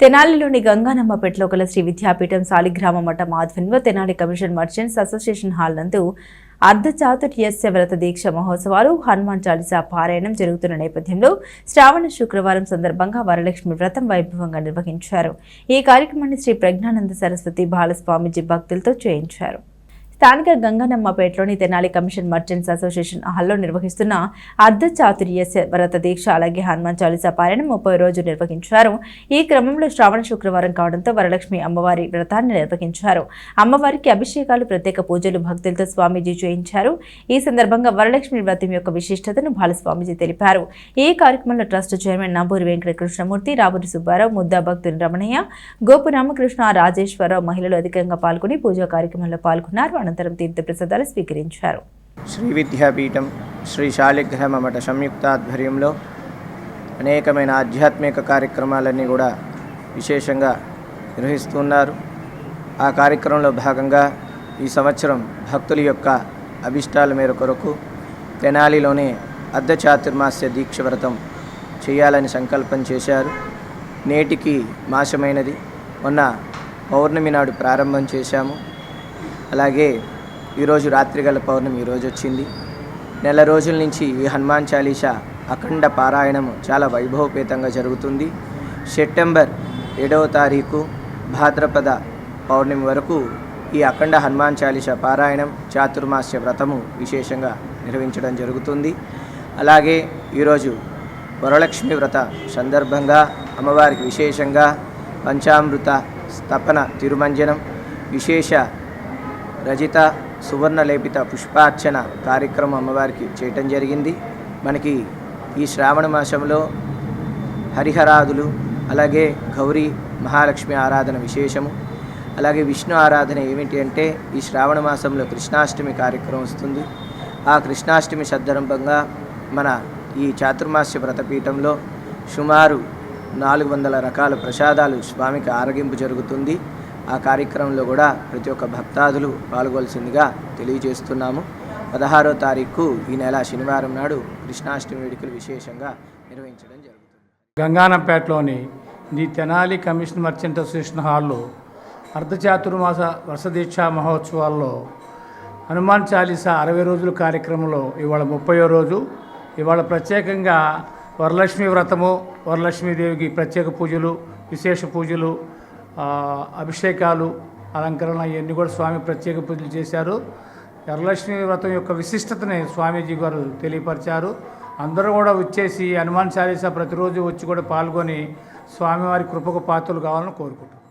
తెనాలిలోని గంగానమ్మపేటలో గల శ్రీ విద్యాపీఠం సాలిగ్రామ మఠం ఆధ్వర్యంలో Tenali commission merchants association hall నందు అర్ధచాతుర్యస్య వ్రత దీక్ష మహోత్సవాలు హనుమాన్ చాలీసా పారాయణం జరుగుతున్న నేపథ్యంలో శ్రావణ శుక్రవారం సందర్భంగా వరలక్ష్మి వ్రతం వైభవంగా నిర్వహించారు. ఈ కార్యక్రమాన్ని శ్రీ ప్రజ్ఞానంద సరస్వతి బాలస్వామిజీ భక్తులతో చేయించారు. స్థానిక గంగనమ్మపేటలోని తెనాలి కమిషన్ మర్చెంట్స్ అసోసియేషన్ హాల్లో నిర్వహిస్తున్న అర్ధ వ్రత దీక్ష అలాగే హనుమాన్ చాలీసా పారాయణ ముప్పై రోజు నిర్వహించారు. ఈ క్రమంలో శ్రావణ శుక్రవారం కావడంతో వరలక్ష్మి అమ్మవారి వ్రతాన్ని నిర్వహించారు. అమ్మవారికి అభిషేకాలు ప్రత్యేక పూజలు భక్తులతో స్వామీజీ చేయించారు. ఈ సందర్భంగా వరలక్ష్మి వ్రతం యొక్క విశిష్టతను బాలస్వామీజీ తెలిపారు. ఈ కార్యక్రమంలో ట్రస్ట్ చైర్మన్ నంబూరి వెంకట కృష్ణమూర్తి రాబురి సుబ్బారావు ముద్దా భక్తుని రమణయ్య గోపు రామకృష్ణ రాజేశ్వరరావు మహిళలు అధికంగా పాల్గొని పూజా కార్యక్రమంలో పాల్గొన్నారు. అనంతరం తీర్థప్రసాదాలు స్వీకరించారు. శ్రీ విద్యాపీఠం శ్రీ శాలిగ్రహ మమట సంయుక్త సంయుక్తాధ్వర్యంలో అనేకమైన ఆధ్యాత్మిక కార్యక్రమాలన్నీ కూడా విశేషంగా నిర్వహిస్తున్నారు. ఆ కార్యక్రమంలో భాగంగా ఈ సంవత్సరం భక్తుల యొక్క అభిష్టాల మేర కొరకు తెనాలిలోనే అర్ధ చాతుర్మాస్య దీక్ష వ్రతం చేయాలని సంకల్పం చేశారు. నేటికి మాసమైనది. మొన్న పౌర్ణమి నాడు ప్రారంభం చేశాము. అలాగే ఈరోజు రాత్రిగల పౌర్ణమి ఈరోజు వచ్చింది. నెల రోజుల నుంచి ఈ హనుమాన్ చాలీసా అఖండ పారాయణము చాలా వైభవపేతంగా జరుగుతుంది. సెప్టెంబర్ ఏడవ తారీఖు భాద్రపద పౌర్ణమి వరకు ఈ అఖండ హనుమాన్ చాలీస పారాయణం చాతుర్మాస్య వ్రతము విశేషంగా నిర్వహించడం జరుగుతుంది. అలాగే ఈరోజు వరలక్ష్మి వ్రత సందర్భంగా అమ్మవారికి విశేషంగా పంచామృత స్తపన తిరుమంజనం విశేష రజిత సువర్ణలేపిత పుష్పార్చన కార్యక్రమం అమ్మవారికి చేయటం జరిగింది. మనకి ఈ శ్రావణ మాసంలో హరిహరాదులు అలాగే గౌరీ మహాలక్ష్మి ఆరాధన విశేషము అలాగే విష్ణు ఆరాధన ఏమిటి అంటే ఈ శ్రావణ మాసంలో కృష్ణాష్టమి కార్యక్రమం వస్తుంది. ఆ కృష్ణాష్టమి సందర్భంగా మన ఈ చాతుర్మాస్య వ్రతపీఠంలో సుమారు నాలుగు వందల రకాల ప్రసాదాలు స్వామికి ఆరగింపు జరుగుతుంది. ఆ కార్యక్రమంలో కూడా ప్రతి ఒక్క భక్తాదులు పాల్గొల్సిందిగా తెలియజేస్తున్నాము. పదహారో తారీఖు ఈ నెల శనివారం నాడు కృష్ణాష్టమి వేడుకలు విశేషంగా నిర్వహించడం జరుగుతుంది. గంగానంపేటలోని the Tenali commission merchant association హాల్లో అర్ధచాతుర్మాస వర్షదీక్షా మహోత్సవాల్లో హనుమాన్ చాలీసా అరవై రోజుల కార్యక్రమంలో ఇవాళ ముప్పయో రోజు. ఇవాళ ప్రత్యేకంగా వరలక్ష్మి వ్రతము వరలక్ష్మీదేవికి ప్రత్యేక పూజలు విశేష పూజలు అభిషేకాలు అలంకరణ ఇవన్నీ కూడా స్వామి ప్రత్యేక పూజలు చేశారు. ఎర్రలక్ష్మి వ్రతం యొక్క విశిష్టతని స్వామీజీ గారు తెలియపరిచారు. అందరూ కూడా వచ్చేసి హనుమాన్ చాలీసా ప్రతిరోజు వచ్చి కూడా పాల్గొని స్వామివారి కృపకు పాత్రలు కావాలని కోరుకుంటున్నాను